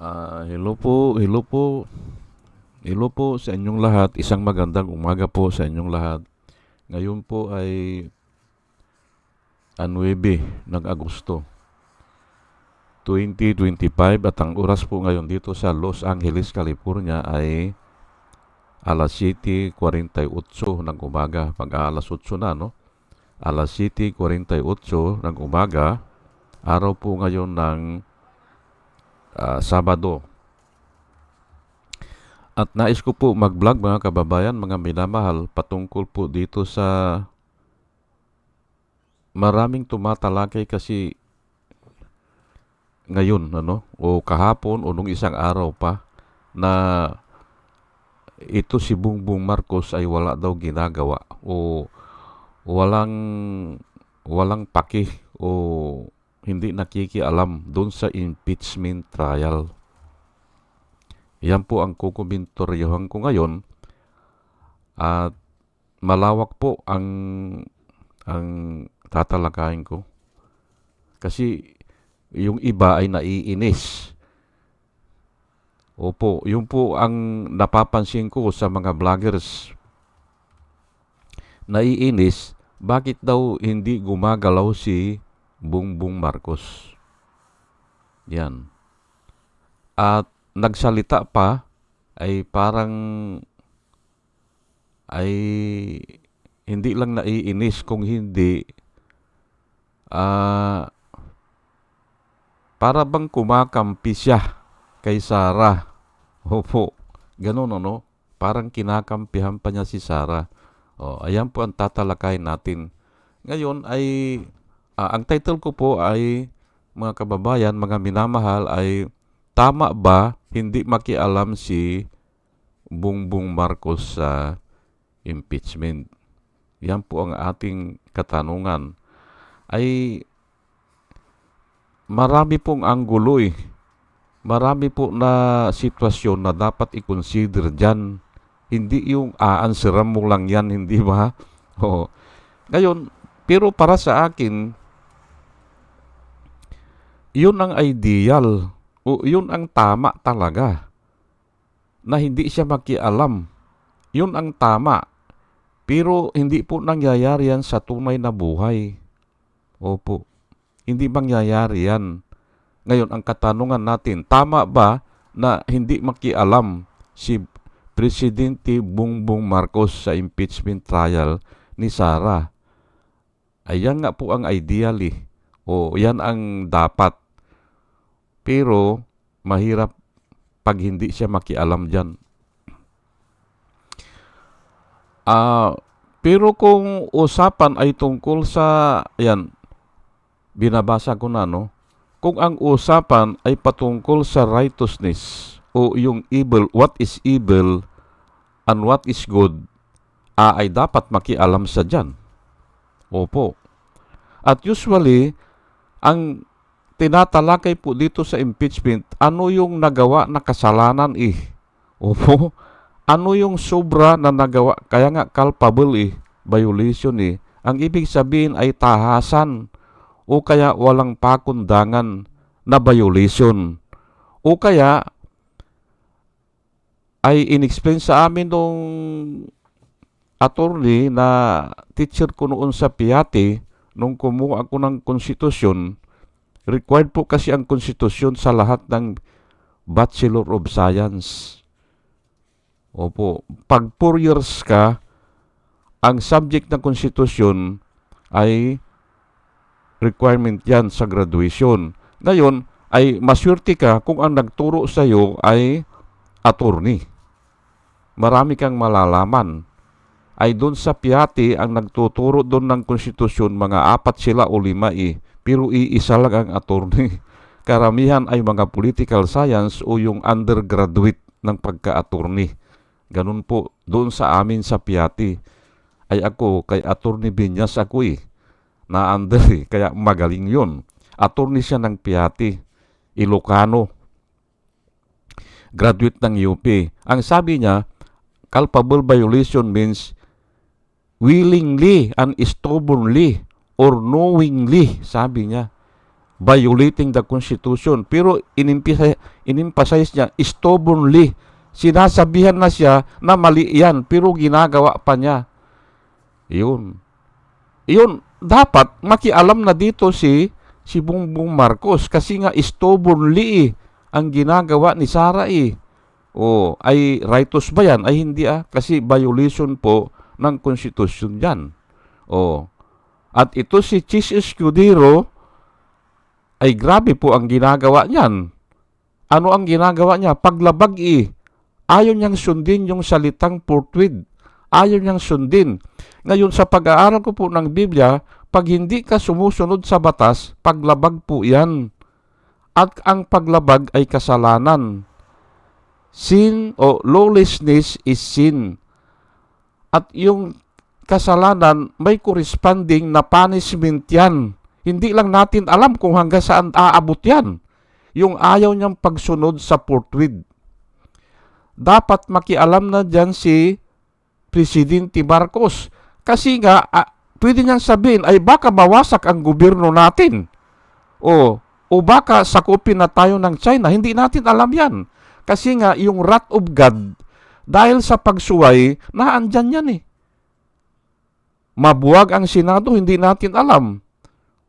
Ah, hello po, hello po. Hello po sa inyong lahat. Isang magandang umaga po sa inyong lahat. Ngayon po ay 9 ng Agosto 2025 at ang oras po ngayon dito sa Los Angeles, California ay alas 7.48 ng umaga. Pag alas 8 na, no? Alas 7.48 ng umaga. Araw po ngayon ng ah, Sabado. At nais ko po mag-vlog mga kababayan, mga minamahal, patungkol po dito sa maraming tumatalakay kasi ngayon, ano, o kahapon, o nung isang araw pa, na ito si Bongbong Marcos ay wala daw ginagawa o walang walang paki o hindi nakikialam doon sa impeachment trial. Yan po ang kukumentoryohan ko ngayon at malawak po ang ang tatalakayin ko. Kasi yung iba ay naiinis. Opo, yun po ang napapansin ko sa mga vloggers. Naiinis, bakit daw hindi gumagalaw si Bongbong Marcos? Yan. At nagsalita pa ay parang ay hindi lang naiinis kung hindi ah para bang kumakampi siya kay Sarah. Opo, ganun ano. Parang kinakampihan pa niya si Sarah. O, ayan po ang tatalakayin natin. Ngayon ay, ah, ang title ko po ay, mga kababayan, mga minamahal, ay tama ba hindi makialam si Bongbong Marcos sa impeachment? Yan po ang ating katanungan. Ay marami pong anggulo eh. Marami po na sitwasyon na dapat i-consider dyan. Hindi yung aansweran mo lang yan, hindi ba? Oo. Ngayon, pero para sa akin, yun ang ideal. O yun ang tama talaga. Na hindi siya makialam. Yun ang tama. Pero hindi po nangyayari yan sa tunay na buhay. Opo. Hindi mangyayari yan. Ngayon, ang katanungan natin, tama ba na hindi makialam si Presidente Bongbong Marcos sa impeachment trial ni Sara? Ayan nga po ang ideal eh. O yan ang dapat. Pero mahirap pag hindi siya makialam dyan. Ah, pero kung usapan ay tungkol sa, ayan, binabasa ko na, no? Kung ang usapan ay patungkol sa righteousness o yung evil, what is evil and what is good, ah, ay dapat makialam sa dyan. Opo. At usually, ang tinatalakay po dito sa impeachment, ano yung nagawa na kasalanan eh. Opo. Ano yung sobra na nagawa, kaya nga culpable eh, violation eh. Ang ibig sabihin ay tahasan o kaya walang pakundangan na violation. O kaya ay inexplain sa amin nung attorney na teacher ko noon sa Piati nung kumuha ako ng konstitusyon, required po kasi ang konstitusyon sa lahat ng Bachelor of Science. Opo, pag 4 years ka, ang subject ng konstitusyon ay requirement yan sa graduation. Ngayon, ay maswerte ka kung ang nagturo sa iyo ay attorney. Marami kang malalaman. Ay doon sa piyati, ang nagtuturo doon ng konstitusyon, mga apat sila o lima eh. Pero iisa lang ang attorney. Karamihan ay mga political science o yung undergraduate ng pagka-attorney. Ganun po, doon sa amin sa piyati. Ay ako, kay attorney Binyas ako eh na under eh. Kaya magaling yun. Attorney siya ng Piati, Ilocano. Graduate ng UP. Ang sabi niya, culpable violation means willingly and stubbornly or knowingly, sabi niya. violating the Constitution. Pero inimemphasize niya, stubbornly. Sinasabihan na siya na mali yan, pero ginagawa pa niya. Yun. Yun, dapat makialam na dito si si Bongbong Marcos kasi nga stubbornly eh, ang ginagawa ni Sara eh. O, ay righteous ba yan? Ay hindi ah, kasi violation po ng konstitusyon yan. O, at ito si Chis Escudero, ay grabe po ang ginagawa niyan. Ano ang ginagawa niya? Paglabag eh. Ayaw niyang sundin yung salitang portrait. Ayaw niyang sundin. Ngayon sa pag-aaral ko po ng Biblia, pag hindi ka sumusunod sa batas, paglabag po yan. At ang paglabag ay kasalanan. Sin o lawlessness is sin. At yung kasalanan, may corresponding na punishment yan. Hindi lang natin alam kung hanggang saan aabot yan. Yung ayaw niyang pagsunod sa portrait. Dapat makialam na dyan si Presidente Marcos. Kasi nga, ah, pwede niyang sabihin, ay baka mawasak ang gobyerno natin. O, o baka sakupin na tayo ng China. Hindi natin alam yan. Kasi nga, yung wrath of God, dahil sa pagsuway, naandyan yan eh. Mabuwag ang Senado, hindi natin alam.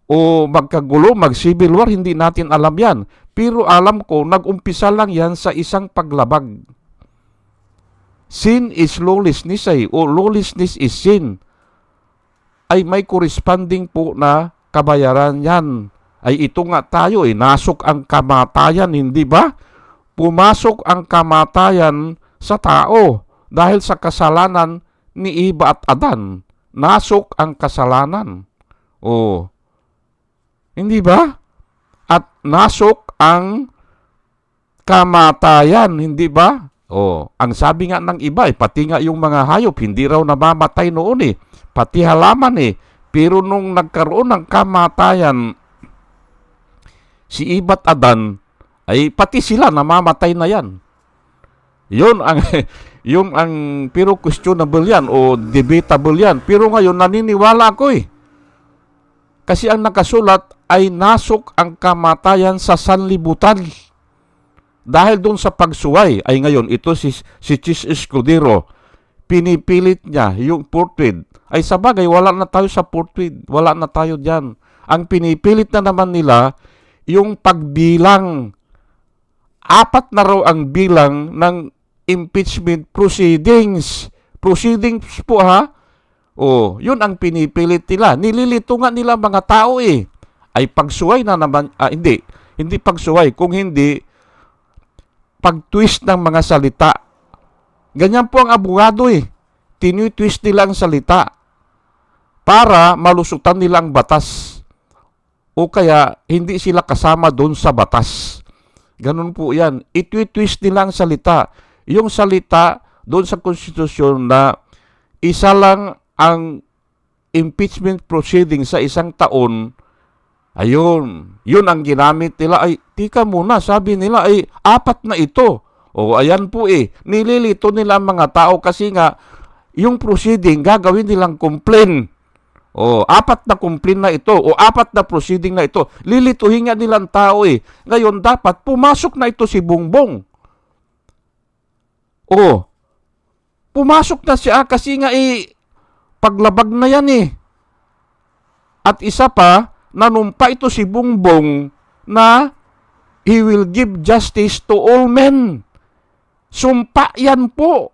O magkagulo, mag-civil war, hindi natin alam yan. Pero alam ko, nag-umpisa lang yan sa isang paglabag. Sin is lawlessness ay, o lawlessness is sin. Ay may corresponding po na kabayaran yan. Ay ito nga tayo, eh, nasok ang kamatayan, hindi ba? Pumasok ang kamatayan sa tao dahil sa kasalanan ni Iba at Adan. Nasok ang kasalanan. O, hindi ba? At nasok ang kamatayan, hindi ba? Oh, ang sabi nga ng iba, eh, pati nga yung mga hayop, hindi raw namamatay noon eh. Pati halaman eh. Pero nung nagkaroon ng kamatayan, si Ibat Adan, ay pati sila namamatay na yan. Yun ang, yung ang, pero questionable yan o debatable yan. Pero ngayon, naniniwala ako eh. Kasi ang nakasulat ay nasok ang kamatayan sa sanlibutan. Dahil doon sa pagsuway, ay ngayon, ito si, si Chis Escudero, pinipilit niya yung portrait. Ay sa bagay, wala na tayo sa portrait. Wala na tayo dyan. Ang pinipilit na naman nila, yung pagbilang. Apat na raw ang bilang ng impeachment proceedings. Proceedings po ha. Oh, yun ang pinipilit nila. Nililito nga nila mga tao eh. Ay pagsuway na naman, ah, hindi. Hindi pagsuway. Kung hindi, pag-twist ng mga salita. Ganyan po ang abogado eh. Tinitwist nila ang salita para malusutan nila ang batas. O kaya hindi sila kasama doon sa batas. Ganun po yan. Itwi-twist nila ang salita. Yung salita doon sa konstitusyon na isa lang ang impeachment proceeding sa isang taon, ayun, yun ang ginamit nila. Ay, tika muna, sabi nila ay apat na ito. O ayan po eh, nililito nila ang mga tao kasi nga yung proceeding gagawin nilang complain. O apat na complain na ito o apat na proceeding na ito. Lilituhin nga nilang tao eh. Ngayon dapat pumasok na ito si Bongbong. O pumasok na siya kasi nga eh paglabag na yan eh. At isa pa, nanumpa ito si Bongbong na he will give justice to all men. Sumpa yan po.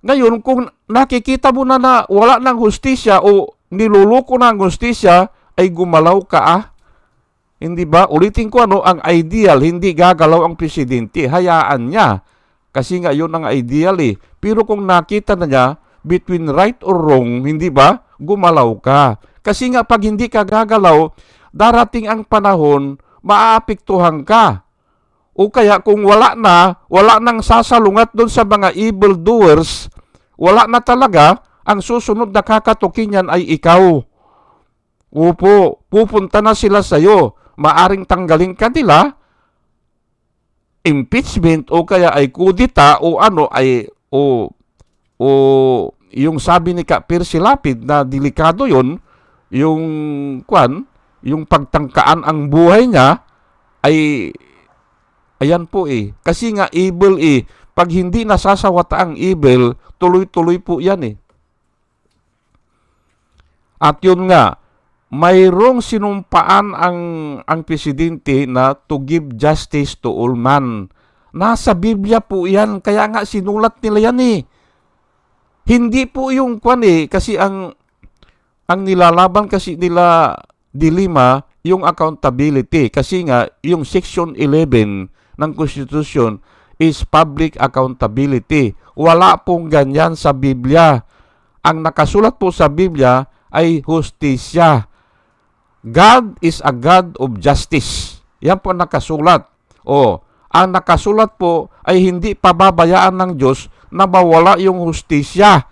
Ngayon, kung nakikita mo na na wala ng hustisya o niluluko ang hustisya, ay gumalaw ka ah. Hindi ba? Ulitin ko ano, ang ideal, hindi gagalaw ang presidente. Hayaan niya. Kasi nga yun ang ideal eh. Pero kung nakita na niya, between right or wrong, hindi ba? Gumalaw ka. Kasi nga pag hindi ka gagalaw, darating ang panahon, maaapektuhan ka. O kaya kung wala na, wala nang sasalungat doon sa mga evil doers, wala na talaga, ang susunod na kakatukin yan ay ikaw. Upo, pupunta na sila sa iyo. Maaring tanggalin ka nila, impeachment o kaya ay kudita o ano ay o o yung sabi ni Ka Percy Lapid na delikado yon yung kwan yung pagtangkaan ang buhay niya ay ayan po eh. Kasi nga evil eh. Pag hindi nasasawata ang evil, tuloy-tuloy po yan eh. At yun nga, mayroong sinumpaan ang ang presidente na to give justice to all man. Nasa Biblia po yan, kaya nga sinulat nila yan eh. Hindi po yung kwan eh, kasi ang ang nilalaban kasi nila dilima yung accountability kasi nga yung section 11 ng konstitusyon is public accountability. Wala pong ganyan sa Biblia. Ang nakasulat po sa Biblia ay hustisya. God is a God of justice. Yan po nakasulat. O, ang nakasulat po ay hindi pababayaan ng Diyos na mawala yung hustisya.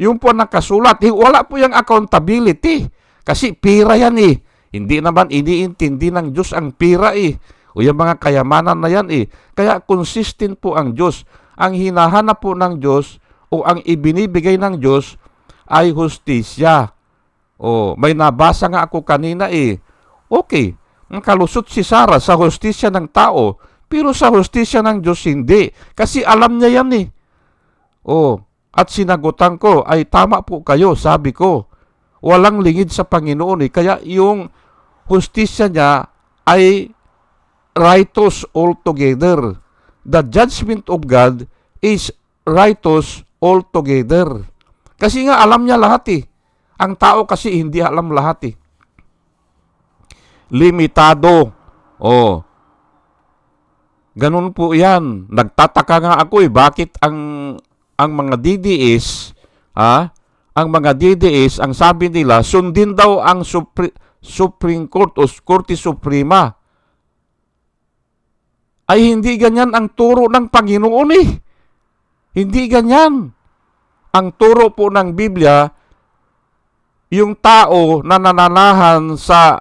Yung po nakasulat. Eh, Wala po yung accountability. Kasi pira yan eh. Hindi naman iniintindi ng Diyos ang pira eh. O yung mga kayamanan na yan eh. Kaya consistent po ang Diyos. Ang hinahanap po ng Diyos o ang ibinibigay ng Diyos ay hustisya. O, may nabasa nga ako kanina eh. Okay, ang kalusot si Sarah sa hustisya ng tao, pero sa hustisya ng Diyos hindi. Kasi alam niya yan eh. O, at sinagutan ko, ay tama po kayo, sabi ko. Walang lingid sa Panginoon eh. Kaya yung hustisya niya ay righteous altogether. The judgment of God is righteous altogether. Kasi nga alam niya lahat eh. Ang tao kasi hindi alam lahat eh. Limitado. Oh. Ganun po 'yan. Nagtataka nga ako eh bakit ang ang mga DDS, ha? Ang mga DDS, ang sabi nila, sundin daw ang Supre- Supreme Court o Korte Suprema. Ay hindi ganyan ang turo ng Panginoon eh. Hindi ganyan. Ang turo po ng Biblia, yung tao na nananahan sa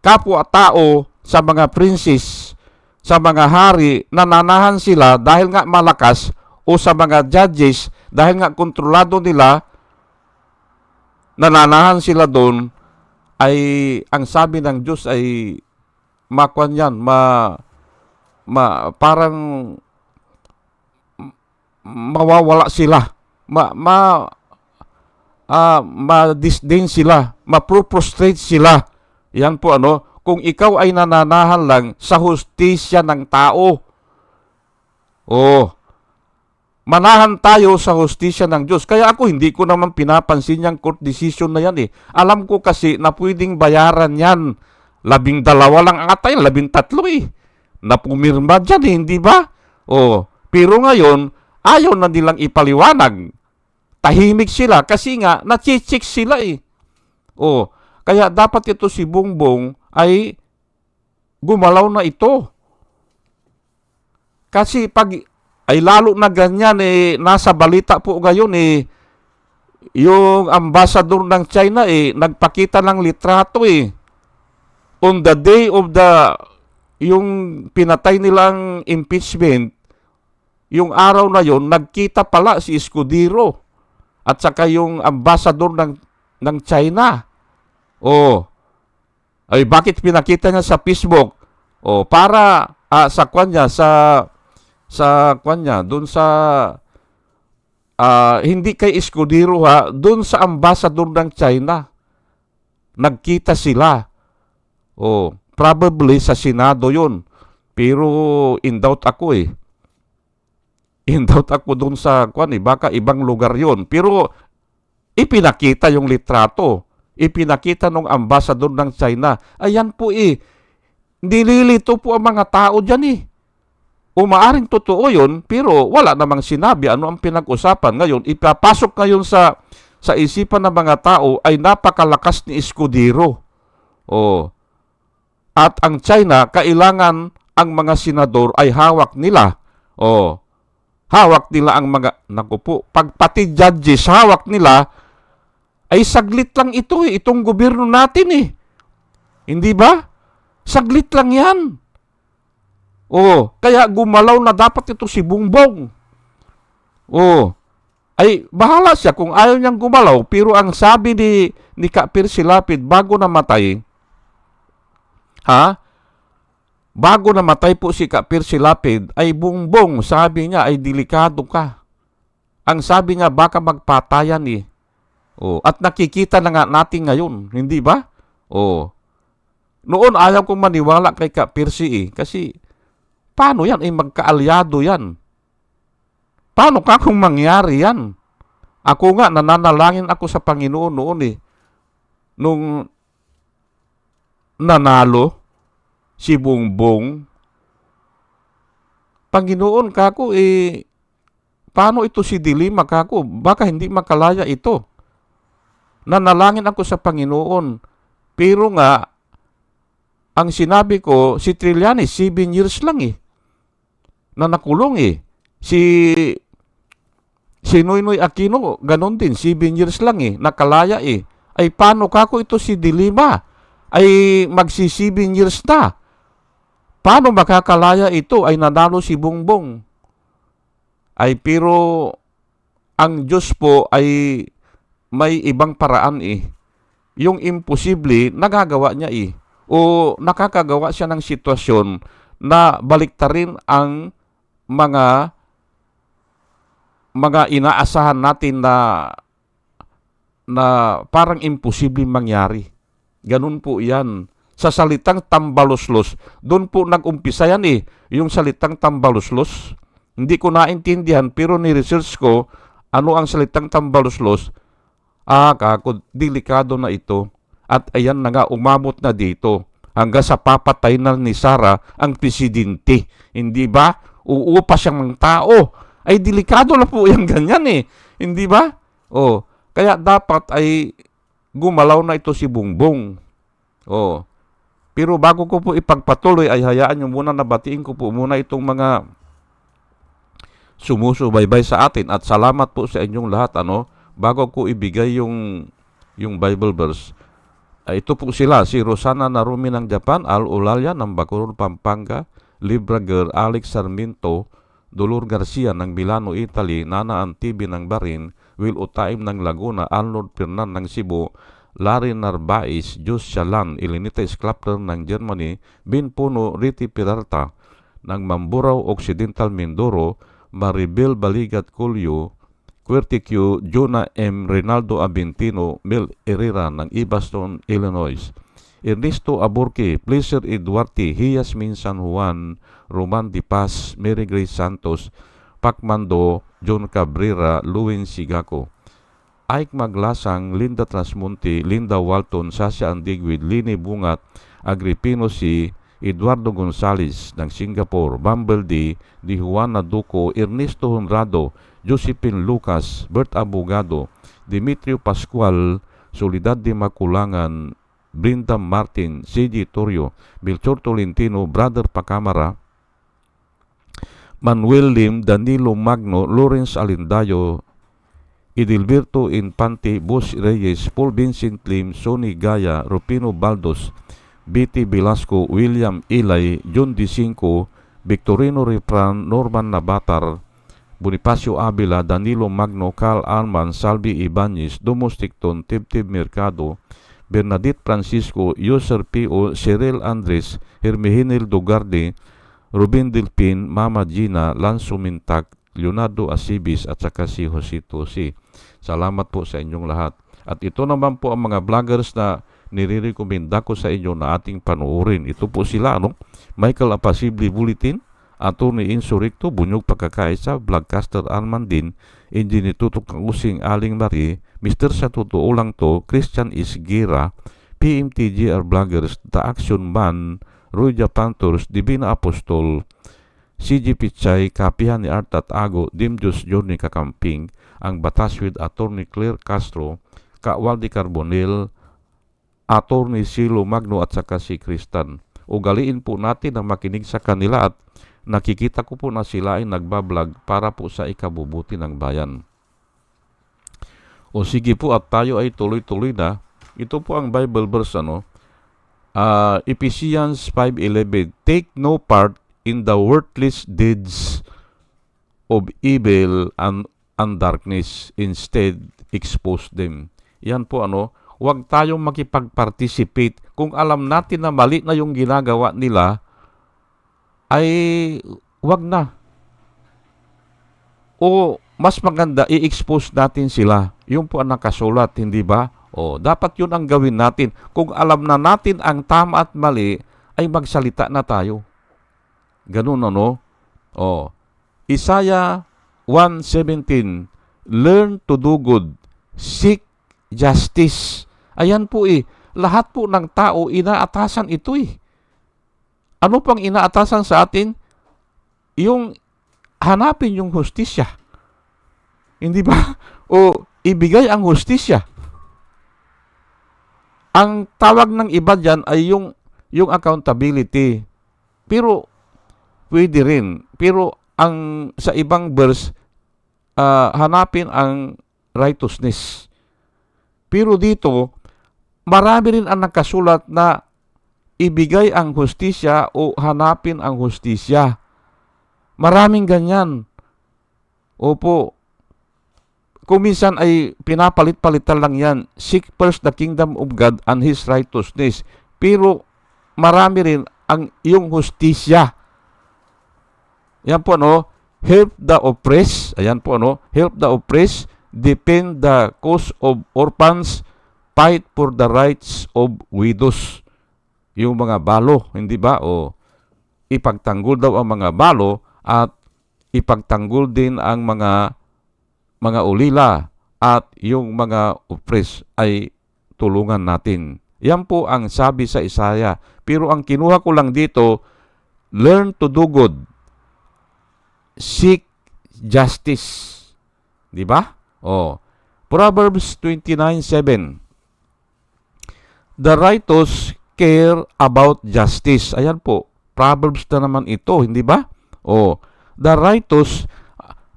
kapwa-tao, sa mga princess, sa mga hari, nananahan sila dahil nga malakas o sa mga judges dahil nga kontrolado nila, nananahan sila doon, ay ang sabi ng Diyos ay makwan yan, ma, ma, parang mawawala sila. Ma, ma, ah, ma-disdain sila, ma-prostrate sila. Yan po ano, kung ikaw ay nananahan lang sa hustisya ng tao. Oh, manahan tayo sa hustisya ng Diyos. Kaya ako hindi ko naman pinapansin yung court decision na yan eh. Alam ko kasi na pwedeng bayaran yan. Labing dalawa lang ang atay, labing tatlo eh. Na pumirma dyan eh, hindi ba? Oh, pero ngayon, ayaw na nilang ipaliwanag. Tahimik sila kasi nga, nachichik sila eh. Oh, kaya dapat ito si Bongbong ay gumalaw na ito. Kasi pag ay lalo na ganyan eh nasa balita po ngayon eh yung ambassador ng China eh nagpakita ng litrato eh on the day of the yung pinatay nilang impeachment yung araw na yon nagkita pala si Escudero at saka yung ambassador ng ng China. Oh. Ay bakit pinakita niya sa Facebook? Oh para ah, sa kanya sa sa kanya doon sa ah, hindi kay Escudero ha doon sa ambassador ng China nagkita sila. Oh probably sa Senado yun. Pero in doubt ako eh in doubt ako doon sa kwan eh baka ibang lugar yon pero ipinakita yung litrato ipinakita ng ambassador ng China ayan po eh nililito po ang mga tao dyan eh umaaring totoo yun, pero wala namang sinabi ano ang pinag-usapan. Ngayon, ipapasok ngayon sa sa isipan ng mga tao ay napakalakas ni Escudero. Oh. At ang China, kailangan ang mga senador ay hawak nila. Oh. Hawak nila ang mga, naku po, pag pati judges hawak nila, ay saglit lang ito eh, itong gobyerno natin eh. Hindi ba? Saglit lang yan. Oh, kaya gumalaw na dapat ito si Bungbong. Oh, ay bahala siya kung ayaw niyang gumalaw. Pero ang sabi ni, ni Kapir Silapid bago namatay, ha? Bago namatay po si Kapir Silapid, ay bungbong, sabi niya, ay delikado ka. Ang sabi niya, baka magpatayan eh. Oh, at nakikita na nga natin ngayon, hindi ba? Oh. Noon ayaw kong maniwala kay Kapirsi eh, kasi paano yan? Eh, magkaalyado yan. Paano ka kung mangyari yan? Ako nga, nananalangin ako sa Panginoon noon eh. Nung nanalo si Bongbong, Panginoon kako eh, paano ito si Dilima kako? Baka hindi makalaya ito. Nanalangin ako sa Panginoon. Pero nga, ang sinabi ko, si Trillanes, 7 years lang eh. Na nakulong eh. Si Si Noynoy Aquino, ganon din, 7 years lang eh, nakalaya eh. Ay paano kako ito si Dilima? Ay magsi 7 years na. Paano makakalaya ito? Ay nanalo si Bongbong. Ay pero ang Diyos po ay may ibang paraan eh. Yung imposible, nagagawa niya eh. O nakakagawa siya ng sitwasyon na baliktarin ang mga mga inaasahan natin na na parang imposible mangyari. Ganun po 'yan. Sa salitang tambaloslos, doon po nag-umpisa yan eh, yung salitang tambaloslos. Hindi ko naintindihan pero ni-research ko ano ang salitang tambaloslos. Ah, kako, delikado na ito. At ayan na nga, umamot na dito. Hanggang sa papatay na ni Sara ang presidente. Hindi ba? Uupa siyang ng tao ay delikado na po yan ganyan eh. Hindi ba? Oh, kaya dapat ay gumalaw na ito si Bungbong. Oh. Pero bago ko po ipagpatuloy ay hayaan nyo muna na batiin ko po muna itong mga sumusubaybay sa atin at salamat po sa inyong lahat ano bago ko ibigay yung yung Bible verse. Ay, ito po sila, si Rosana Narumi ng Japan, Al Ulalya ng Bacoor, Pampanga, Libra Girl, Alex Sarmiento, Dolor Garcia ng Milano, Italy, Nana Antibi ng Barin, Will Utaim ng Laguna, Arnold Fernan ng Cebu, Larry Narvaez, Jus Shalan, Elinita Sklapter ng Germany, Bin Puno, Riti Pirarta ng Mamburao Occidental Mindoro, Maribel Baligat Culio, Querticu, Jonah M. Rinaldo Abintino, Mel Herrera ng Ibaston, Illinois. Ernesto Aburque, Pleasure Eduarte, Hiyasmin San Juan, Roman Di Paz, Mary Grace Santos, Pacmando, John Cabrera, Luwin Sigaco. Ike Maglasang, Linda Trasmonte, Linda Walton, Sasha Andigwid, Lini Bungat, Agripino si Eduardo Gonzales ng Singapore, Bumble D, Di Juana Duco, Ernesto Honrado, Josephine Lucas, Bert Abogado, Dimitrio Pascual, Solidad de Maculangan, Brinda Martin, C.G. Torrio, Melchor Tolentino, Brother Pacamara, Manuel Lim, Danilo Magno, Lawrence Alindayo, Edilberto Infante, Bos Reyes, Paul Vincent Lim, Sonny Gaya, Rupino Baldos, B.T. Velasco, William Ilay, John D. Cinco, Victorino Repran, Norman Nabatar, Bonifacio Avila, Danilo Magno, Carl Alman, Salvi Ibanez, Domos Ticton, Tibtib Mercado, Bernadette Francisco, User P.O., Cyril Andres, Hermehinil Dugarde, Ruben Delpin, Mama Gina, Lanzo Mintak, Leonardo Asibis at saka si Josito Si. Salamat po sa inyong lahat. At ito naman po ang mga vloggers na nire-recommenda ko sa inyo na ating panuorin. Ito po sila, ano? Michael Apasibli Bulletin, Attorney Insurrecto, Bunyog Pagkakaisa, Vlogcaster Arman din, Injinitutok ng Using Aling Marie, Mr. Sa Totoo Lang To, Christian Isgira, PMTGR Vloggers, The Action Man, Roy Japantors, Divina Apostol, CG Pichay, Kapihan ni Art at Ago, Dimjus Johnny Kakamping, ang Batas with Attorney Claire Castro, Kawaldi Carbonel, Attorney Silo Magno at saka si Kristan. Ugaliin po natin na makinig sa kanila at nakikita ko po na sila ay nagbablog para po sa ikabubuti ng bayan. O sige po at tayo ay tuloy-tuloy na. Ito po ang Bible verse ano. Uh, Ephesians 5.11 Take no part in the worthless deeds of evil and, and darkness. Instead, expose them. Yan po ano, huwag tayong makipag-participate. Kung alam natin na mali na yung ginagawa nila, ay wag na. O mas maganda, i-expose natin sila. Yung po ang nakasulat, hindi ba? O, dapat yun ang gawin natin. Kung alam na natin ang tama at mali, ay magsalita na tayo. Ganun ano? O, Isaiah 1.17 Learn to do good. Seek justice. Ayan po eh. Lahat po ng tao, inaatasan ito eh. Ano pang inaatasan sa atin? Yung hanapin yung hustisya. Hindi ba? O ibigay ang hustisya. Ang tawag ng iba dyan ay yung, yung accountability. Pero, pwede rin. Pero, ang sa ibang verse, ah, hanapin ang righteousness. Pero dito, marami rin ang nakasulat na ibigay ang hustisya o hanapin ang hustisya. Maraming ganyan. Opo. Kung minsan ay pinapalit-palitan lang yan. Seek first the kingdom of God and His righteousness. Pero marami rin ang iyong hustisya. Yan po no. Help the oppressed. Ayan po no. Help the oppressed. Defend the cause of orphans. Fight for the rights of widows. Yung mga balo, hindi ba? O ipagtanggol daw ang mga balo at ipagtanggol din ang mga mga ulila at yung mga oppressed ay tulungan natin. Yan po ang sabi sa Isaiah. Pero ang kinuha ko lang dito, learn to do good. Seek justice. Di ba? Oh. Proverbs 29:7. The righteous care about justice. Ayan po. Proverbs na naman ito, hindi ba? Oh. The righteous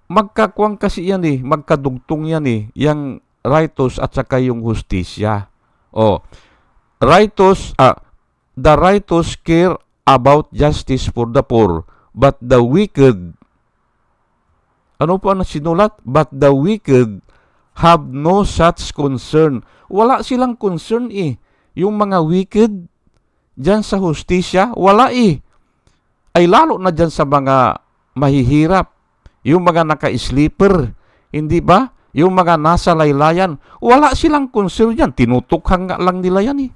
magkakuwang kasi yan eh, magkadugtong yan eh, yung righteous at saka yung justisya. Oh, righteous, ah, the righteous care about justice for the poor, but the wicked, ano po ang sinulat? But the wicked have no such concern. Wala silang concern eh. Yung mga wicked, dyan sa justisya, wala eh. Ay lalo na dyan sa mga mahihirap yung mga naka-sleeper, hindi ba? Yung mga nasa laylayan, wala silang concern yan. Tinutukhan nga lang nila yan eh.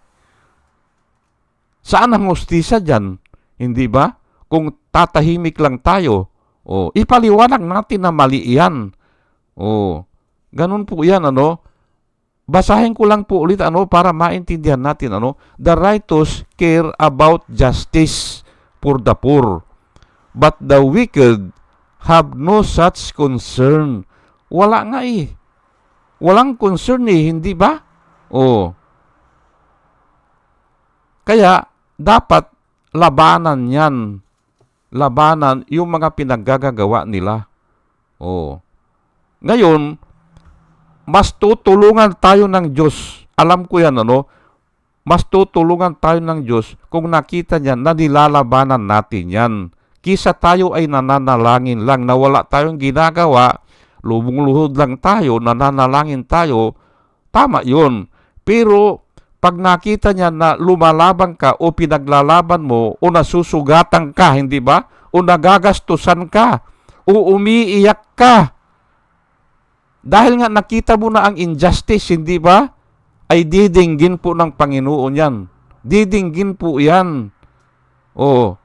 Saan ang hostisa dyan? Hindi ba? Kung tatahimik lang tayo, oh, ipaliwanag natin na mali yan. Oh, ganun po yan, ano? Basahin ko lang po ulit ano para maintindihan natin ano the righteous care about justice for the poor but the wicked have no such concern. Wala nga eh. Walang concern eh, hindi ba? Oh. Kaya, dapat labanan yan. Labanan yung mga pinaggagawa nila. Oh. Ngayon, mas tutulungan tayo ng Diyos. Alam ko yan, ano? Mas tutulungan tayo ng Diyos kung nakita niya na nilalabanan natin yan. Kisa tayo ay nananalangin lang na wala tayong ginagawa, lumuluhod lang tayo, nananalangin tayo, tama yun. Pero pag nakita niya na lumalaban ka o pinaglalaban mo o nasusugatan ka, hindi ba? O nagagastusan ka o umiiyak ka. Dahil nga nakita mo na ang injustice, hindi ba? Ay didinggin po ng Panginoon yan. Didinggin po yan. Oh,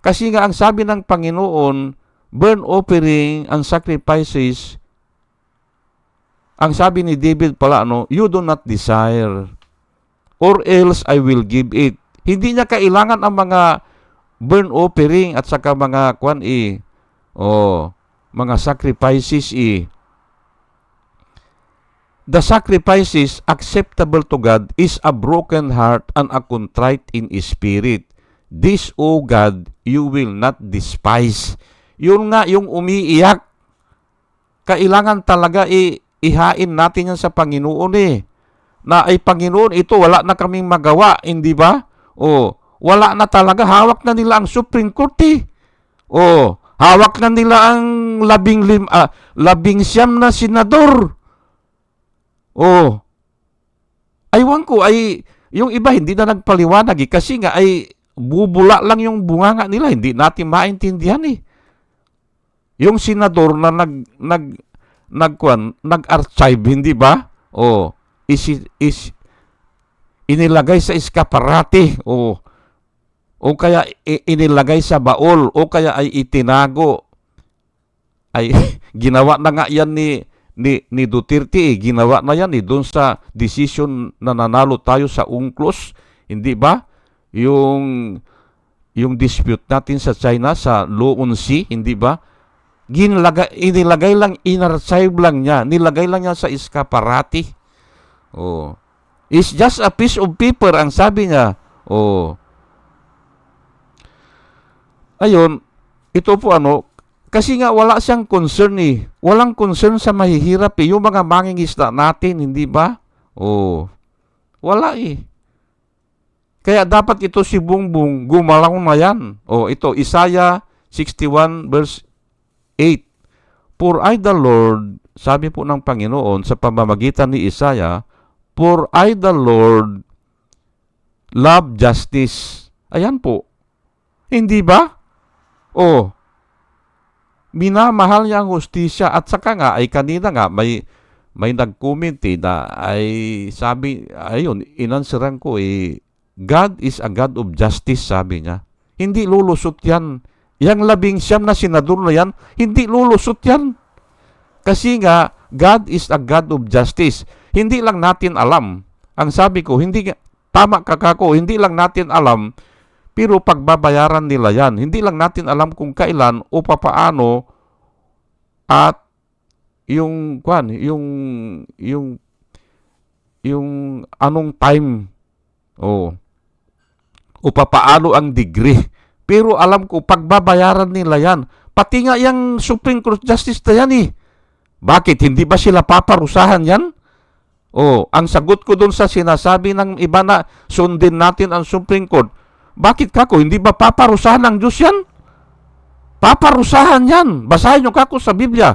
kasi nga ang sabi ng Panginoon, burn offering and sacrifices, ang sabi ni David pala, ano, you do not desire, or else I will give it. Hindi niya kailangan ang mga burn offering at saka mga kwan eh, oh, mga sacrifices eh. The sacrifices acceptable to God is a broken heart and a contrite in spirit. This, O God, you will not despise. Yun nga, yung umiiyak. Kailangan talaga i ihain natin yan sa Panginoon eh. Na ay Panginoon, ito wala na kaming magawa, hindi ba? O, wala na talaga. Hawak na nila ang Supreme Court eh. O, hawak na nila ang labing, lim, ah, labing siyam na senador. O, aywan ko ay yung iba hindi na nagpaliwanag eh, kasi nga ay bubula lang yung bunganga nila, hindi natin maintindihan eh. Yung senador na nag nag nagkuan, nag-archive, hindi ba? O is, is inilagay sa eskaparate o o kaya inilagay sa baol o kaya ay itinago. Ay ginawa na nga yan ni ni, ni Duterte eh. ginawa na yan eh. Doon sa decision na nanalo tayo sa UNCLOS. Hindi ba? Yung yung dispute natin sa China sa Luon Sea hindi ba ginlagay inilagay lang inarchive lang niya nilagay lang niya sa eskaparate oh It's just a piece of paper ang sabi niya. Oh. Ayun, ito po ano, kasi nga wala siyang concern eh. Walang concern sa mahihirap eh. Yung mga mangingisda natin, hindi ba? Oh. Wala eh. Kaya dapat ito si Bungbong gumalaw na yan. Oh, ito, Isaiah 61 verse 8. For I the Lord, sabi po ng Panginoon sa pamamagitan ni Isaiah, For I the Lord love justice. Ayan po. Hindi ba? Oh. Minamahal niya ang hustisya at saka nga ay kanina nga may may nag-comment eh, na ay sabi ayun inansaran ko eh God is a God of justice sabi niya. Hindi lulusot yan. Yang labing siyam na senador na yan, hindi lulusot yan. Kasi nga, God is a God of justice. Hindi lang natin alam. Ang sabi ko, hindi tama ka kako, hindi lang natin alam, pero pagbabayaran nila yan. Hindi lang natin alam kung kailan o papaano at yung kwan, yung yung yung anong time oh o papaano ang degree. Pero alam ko, pagbabayaran nila yan. Pati nga yung Supreme Court Justice na yan eh. Bakit? Hindi ba sila paparusahan yan? Oh, ang sagot ko doon sa sinasabi ng iba na sundin natin ang Supreme Court, bakit kako? Hindi ba paparusahan ng Diyos yan? Paparusahan yan. Basahin nyo kako sa Biblia.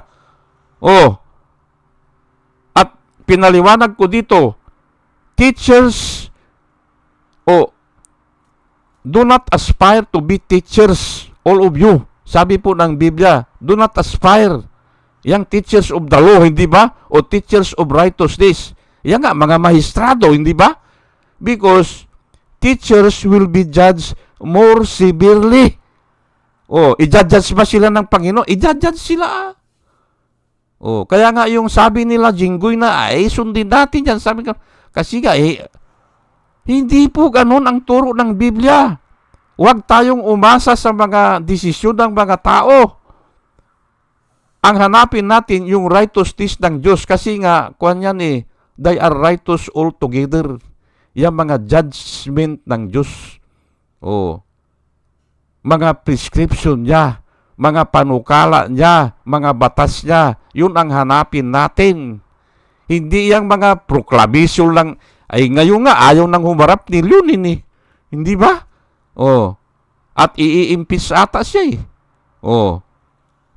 Oh. At pinaliwanag ko dito, teachers, oh, do not aspire to be teachers, all of you. Sabi po ng Biblia, do not aspire. Yang teachers of the law, hindi ba? O teachers of righteousness. Yan nga, mga mahistrado, hindi ba? Because teachers will be judged more severely. O, i-judge ba sila ng Panginoon? I-judge sila. O, kaya nga yung sabi nila, Jinggoy na, ay, sundin natin yan. Sabi ko, kasi nga, eh, hindi po ganun ang turo ng Biblia. Huwag tayong umasa sa mga desisyon ng mga tao. Ang hanapin natin yung righteousness ng Diyos kasi nga, kuhan yan eh, they are righteous altogether. Yung mga judgment ng Diyos. Oh. Mga prescription niya, mga panukala niya, mga batas niya, yun ang hanapin natin. Hindi yung mga proclamation lang, ay ngayon nga, ayaw nang humarap ni Lunin eh. Hindi ba? Oh. At iiimpis ata siya eh. Oh.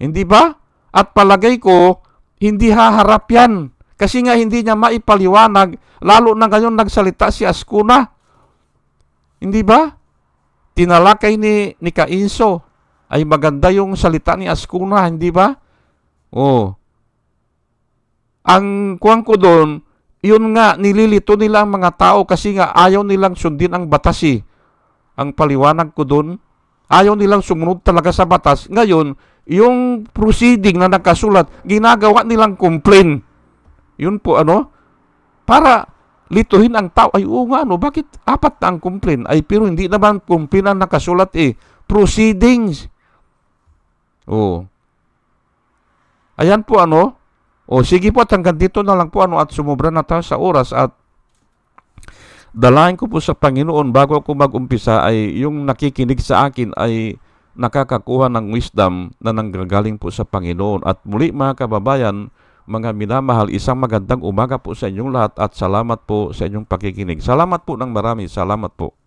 Hindi ba? At palagay ko, hindi haharap yan. Kasi nga hindi niya maipaliwanag, lalo na ngayon nagsalita si Ascuna. Hindi ba? Tinalakay ni, ni Kainso. Ay maganda yung salita ni Ascuna, hindi ba? Oh. Ang kuwang ko doon, yun nga, nililito nila ang mga tao kasi nga ayaw nilang sundin ang batas eh. Ang paliwanag ko doon, ayaw nilang sumunod talaga sa batas. Ngayon, yung proceeding na nakasulat, ginagawa nilang complain. Yun po ano, para lituhin ang tao. Ay, oo nga, ano, bakit apat na ang complain? Ay, pero hindi naman complain ang nakasulat eh. Proceedings. Oh. Ayan po ano, o sige po at hanggang dito na lang po ano at sumubra na tayo sa oras at dalahin ko po sa Panginoon bago ako mag-umpisa ay yung nakikinig sa akin ay nakakakuha ng wisdom na nanggagaling po sa Panginoon. At muli mga kababayan, mga minamahal, isang magandang umaga po sa inyong lahat at salamat po sa inyong pakikinig. Salamat po ng marami. Salamat po.